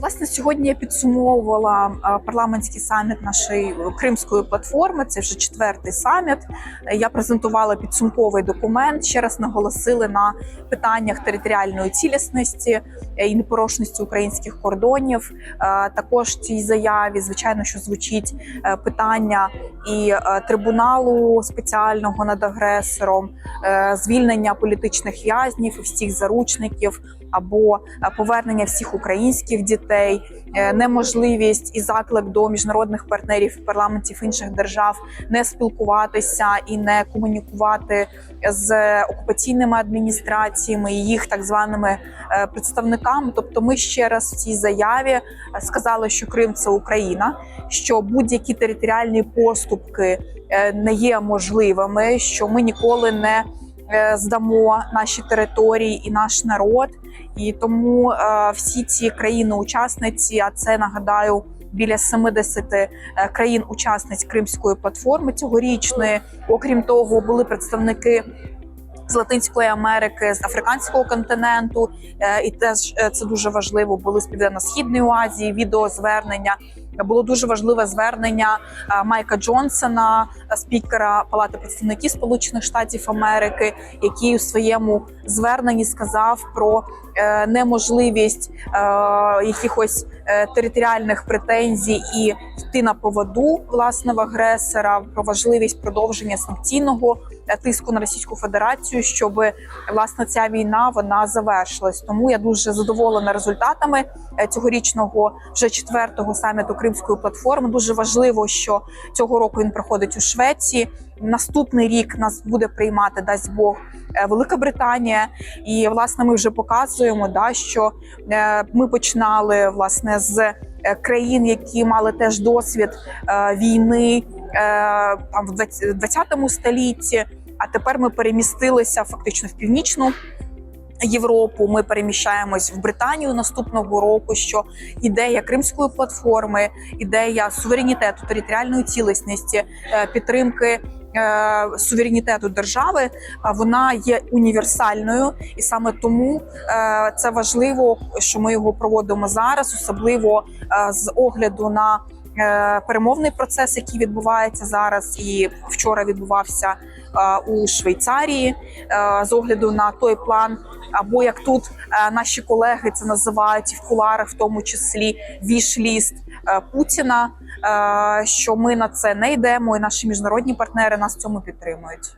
Власне, сьогодні я підсумовувала е, парламентський саміт нашої кримської платформи. Це вже четвертий саміт. Я презентувала підсумковий документ. Ще раз наголосили на питаннях територіальної цілісності і непорушності українських кордонів. Е, Також в цій заяві, звичайно, що звучить е, питання і е, трибуналу спеціального над агресором, е, звільнення політичних в'язнів і всіх заручників або е, повернення всіх українських дітей, е, неможливість і заклик до міжнародних партнерів парламентів інших держав не спілкуватися і не комунікувати з окупаційними адміністраціями і їх так званими е, представниками. Тобто, ми ще раз в цій заяві е, сказали, що Крим це Україна, що будь-які територіальні поступки е, не є можливими, що ми ніколи не е, здамо наші території і наш народ. І тому всі ці країни-учасниці, а це нагадаю. Біля 70 е, країн-учасниць Кримської платформи цьогорічної. Окрім того, були представники з Латинської Америки, з африканського континенту, е, і теж е, це дуже важливо. Були з Південно-Східної Азії відеозвернення. Було дуже важливе звернення е, Майка Джонсона, е, спікера Палати представників Сполучених Штатів Америки, який у своєму зверненні сказав про е, неможливість якихось територіальних претензій і йти на поводу власного агресора, про важливість продовження санкційного тиску на Російську Федерацію, щоб власне ця війна вона завершилась. Тому я дуже задоволена результатами цьогорічного вже четвертого саміту Кримської платформи. Дуже важливо, що цього року він проходить у Швеції. Наступний рік нас буде приймати, дасть Бог, е, Велика Британія. І власне ми вже показуємо, да, що е, ми починали власне з е, країн, які мали теж досвід війни там в 20 20 столітті. А тепер ми перемістилися фактично в північну. Європу ми переміщаємось в Британію наступного року. Що ідея кримської платформи, ідея суверенітету, територіальної цілісності, е, підтримки е, суверенітету держави, вона є універсальною, і саме тому е, це важливо, що ми його проводимо зараз, особливо з огляду на перемовний процес, який відбувається зараз, і вчора відбувався е, у Швейцарії, е, з огляду на той план. Або як тут е, наші колеги це називають в куларах, в тому числі вішліст е, Путіна, е, що ми на це не йдемо, і наші міжнародні партнери нас в цьому підтримують.